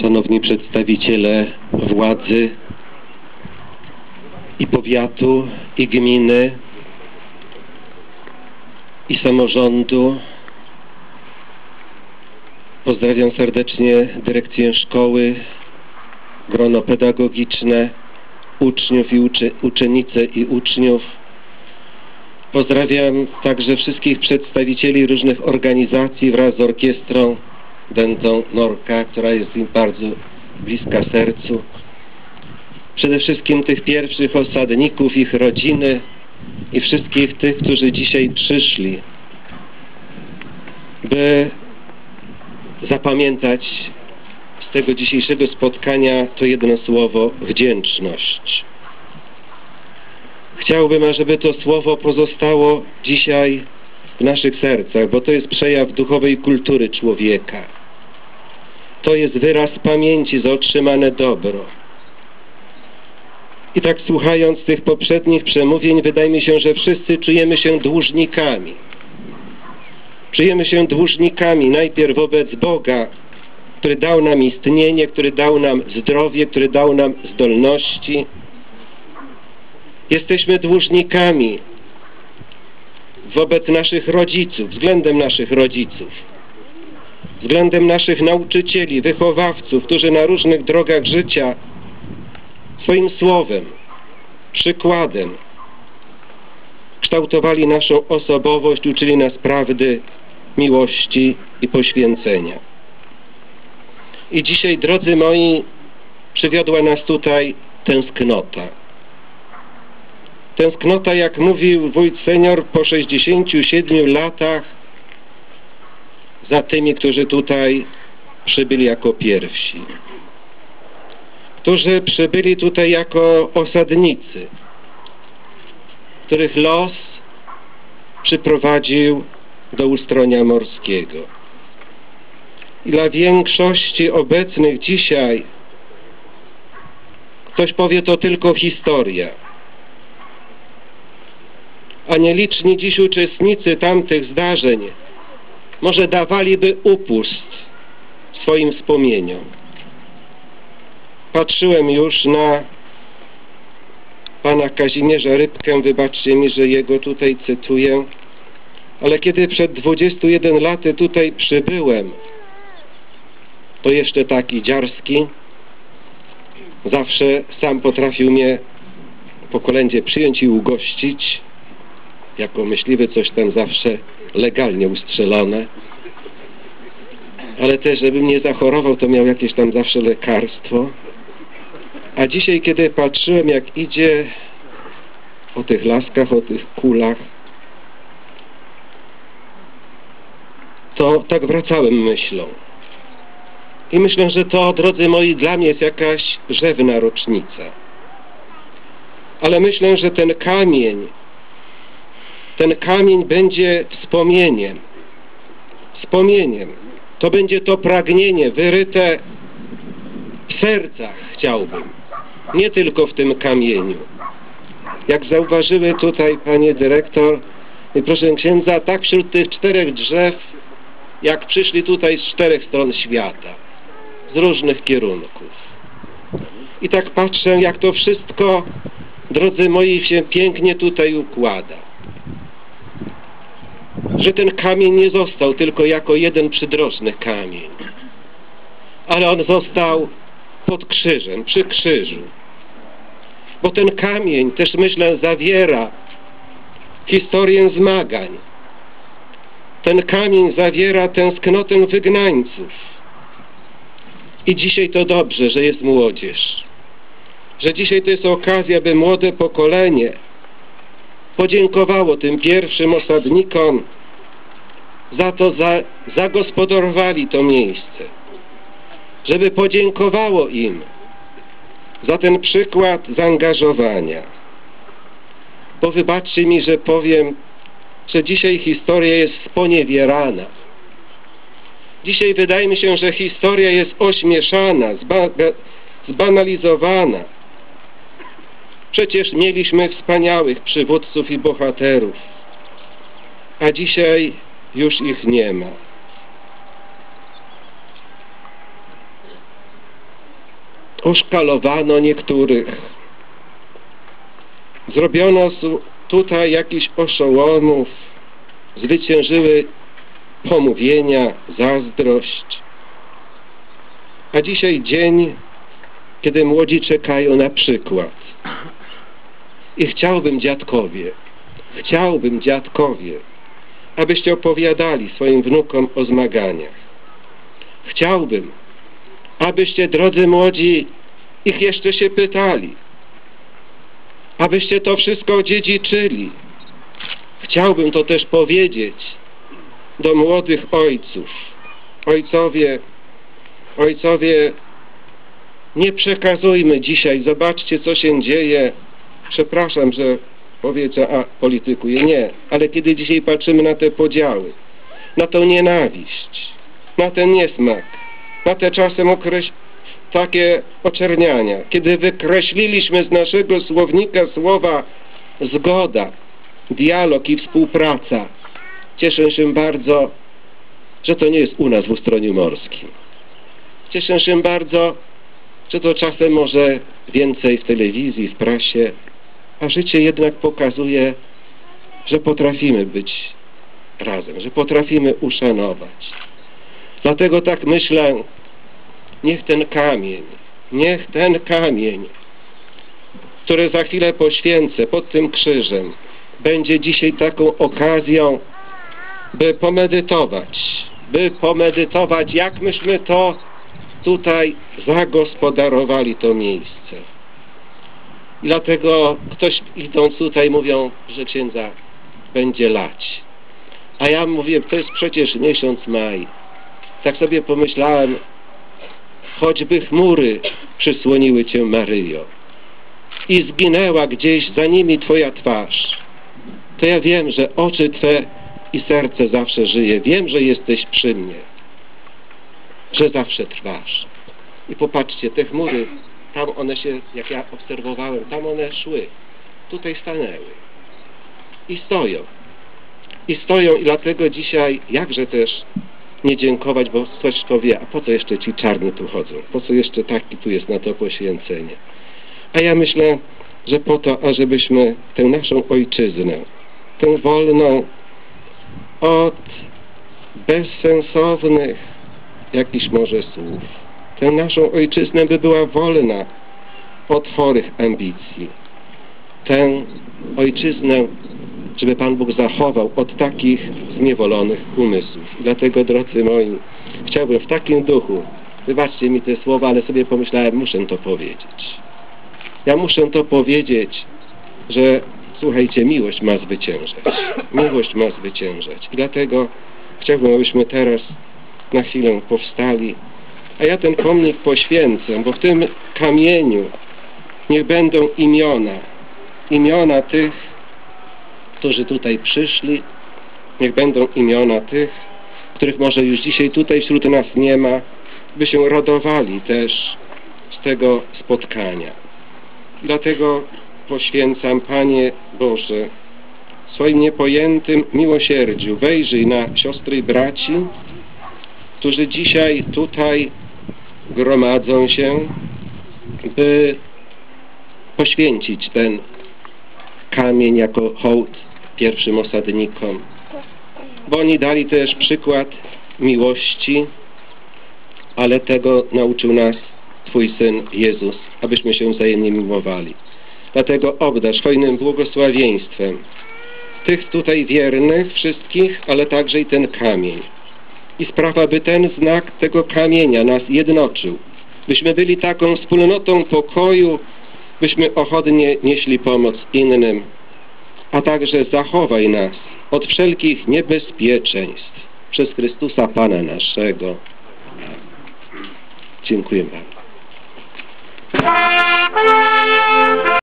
szanowni przedstawiciele władzy i powiatu, i gminy, i samorządu. Pozdrawiam serdecznie dyrekcję szkoły, grono pedagogiczne, uczniów i uczy, uczennice i uczniów. Pozdrawiam także wszystkich przedstawicieli różnych organizacji wraz z orkiestrą Dętą Norka, która jest im bardzo bliska sercu. Przede wszystkim tych pierwszych osadników, ich rodziny i wszystkich tych, którzy dzisiaj przyszli, by zapamiętać z tego dzisiejszego spotkania to jedno słowo wdzięczność. Chciałbym, ażeby to słowo pozostało dzisiaj w naszych sercach, bo to jest przejaw duchowej kultury człowieka. To jest wyraz pamięci za otrzymane dobro. I tak słuchając tych poprzednich przemówień, wydaje mi się, że wszyscy czujemy się dłużnikami. Czujemy się dłużnikami najpierw wobec Boga, który dał nam istnienie, który dał nam zdrowie, który dał nam zdolności. Jesteśmy dłużnikami wobec naszych rodziców, względem naszych rodziców, względem naszych nauczycieli, wychowawców, którzy na różnych drogach życia swoim słowem, przykładem kształtowali naszą osobowość, uczyli nas prawdy, miłości i poświęcenia. I dzisiaj, drodzy moi, przywiodła nas tutaj tęsknota. Tęsknota, jak mówił wójt senior, po 67 latach za tymi, którzy tutaj przybyli jako pierwsi. Którzy przybyli tutaj jako osadnicy, których los przyprowadził do ustronia morskiego. I dla większości obecnych dzisiaj ktoś powie to tylko historia. A nieliczni dziś uczestnicy tamtych zdarzeń może dawaliby upust swoim wspomnieniom. Patrzyłem już na pana Kazimierza Rybkę, wybaczcie mi, że jego tutaj cytuję, ale kiedy przed 21 laty tutaj przybyłem, to jeszcze taki dziarski, zawsze sam potrafił mnie po kolędzie przyjąć i ugościć, jako myśliwy coś tam zawsze legalnie ustrzelone, ale też, żebym nie zachorował, to miał jakieś tam zawsze lekarstwo. A dzisiaj, kiedy patrzyłem, jak idzie o tych laskach, o tych kulach, to tak wracałem myślą. I myślę, że to, drodzy moi, dla mnie jest jakaś rzewna rocznica. Ale myślę, że ten kamień, ten kamień będzie wspomnieniem. Wspomnieniem. To będzie to pragnienie wyryte w sercach, chciałbym. Nie tylko w tym kamieniu. Jak zauważyły tutaj panie dyrektor i proszę księdza, tak wśród tych czterech drzew, jak przyszli tutaj z czterech stron świata z różnych kierunków. I tak patrzę, jak to wszystko, drodzy moi, się pięknie tutaj układa. Że ten kamień nie został tylko jako jeden przydrożny kamień, ale on został pod krzyżem, przy krzyżu. Bo ten kamień też, myślę, zawiera historię zmagań. Ten kamień zawiera tęsknotę wygnańców i dzisiaj to dobrze, że jest młodzież. Że dzisiaj to jest okazja, by młode pokolenie podziękowało tym pierwszym osadnikom za to, za, zagospodarowali to miejsce. Żeby podziękowało im za ten przykład zaangażowania. Bo wybaczcie mi, że powiem, że dzisiaj historia jest sponiewierana Dzisiaj wydaje mi się, że historia jest ośmieszana, zba zbanalizowana. Przecież mieliśmy wspaniałych przywódców i bohaterów, a dzisiaj już ich nie ma. oszkalowano niektórych. Zrobiono tutaj jakiś oszołomów, zwyciężyły pomówienia, zazdrość. A dzisiaj dzień, kiedy młodzi czekają na przykład. I chciałbym, dziadkowie, chciałbym, dziadkowie, abyście opowiadali swoim wnukom o zmaganiach. Chciałbym, abyście, drodzy młodzi, ich jeszcze się pytali, abyście to wszystko odziedziczyli. Chciałbym to też powiedzieć do młodych ojców. Ojcowie, ojcowie, nie przekazujmy dzisiaj, zobaczcie co się dzieje. Przepraszam, że powiedzę, a politykuję. Nie, ale kiedy dzisiaj patrzymy na te podziały, na tą nienawiść, na ten niesmak, na te czasem okreś takie oczerniania, kiedy wykreśliliśmy z naszego słownika słowa zgoda, dialog i współpraca. Cieszę się bardzo, że to nie jest u nas w ustroniu morskim. Cieszę się bardzo, że to czasem może więcej w telewizji, w prasie, a życie jednak pokazuje, że potrafimy być razem, że potrafimy uszanować. Dlatego tak myślę, niech ten kamień, niech ten kamień, który za chwilę poświęcę pod tym krzyżem, będzie dzisiaj taką okazją, by pomedytować, by pomedytować, jak myśmy to tutaj zagospodarowali to miejsce. I dlatego ktoś idąc tutaj mówią, że księdza będzie lać. A ja mówię, to jest przecież miesiąc maj. Tak sobie pomyślałem, choćby chmury przysłoniły Cię Maryjo i zginęła gdzieś za nimi Twoja twarz, to ja wiem, że oczy Twe i serce zawsze żyje. Wiem, że jesteś przy mnie, że zawsze trwasz. I popatrzcie, te chmury, tam one się, jak ja obserwowałem, tam one szły, tutaj stanęły i stoją. I stoją i dlatego dzisiaj, jakże też nie dziękować, bo ktoś powie, a po co jeszcze ci czarni tu chodzą? Po co jeszcze taki tu jest na to poświęcenie? A ja myślę, że po to, ażebyśmy tę naszą ojczyznę, tę wolną od bezsensownych jakichś może słów, tę naszą ojczyznę by była wolna od chorych ambicji, tę ojczyznę żeby Pan Bóg zachował od takich zniewolonych umysłów. Dlatego, drodzy moi, chciałbym w takim duchu, wybaczcie mi te słowa, ale sobie pomyślałem, muszę to powiedzieć. Ja muszę to powiedzieć, że słuchajcie, miłość ma zwyciężać. Miłość ma zwyciężać. I dlatego chciałbym, abyśmy teraz na chwilę powstali, a ja ten pomnik poświęcę, bo w tym kamieniu niech będą imiona, imiona tych, którzy tutaj przyszli. Niech będą imiona tych, których może już dzisiaj tutaj wśród nas nie ma, by się radowali też z tego spotkania. Dlatego poświęcam, Panie Boże, swoim niepojętym miłosierdziu wejrzyj na siostry i braci, którzy dzisiaj tutaj gromadzą się, by poświęcić ten kamień jako hołd pierwszym osadnikom. Bo oni dali też przykład miłości, ale tego nauczył nas Twój Syn Jezus, abyśmy się wzajemnie miłowali. Dlatego obdarz hojnym błogosławieństwem tych tutaj wiernych wszystkich, ale także i ten kamień. I sprawa, by ten znak tego kamienia nas jednoczył, byśmy byli taką wspólnotą pokoju, byśmy ochotnie nieśli pomoc innym, a także zachowaj nas od wszelkich niebezpieczeństw przez Chrystusa Pana naszego. Dziękuję bardzo.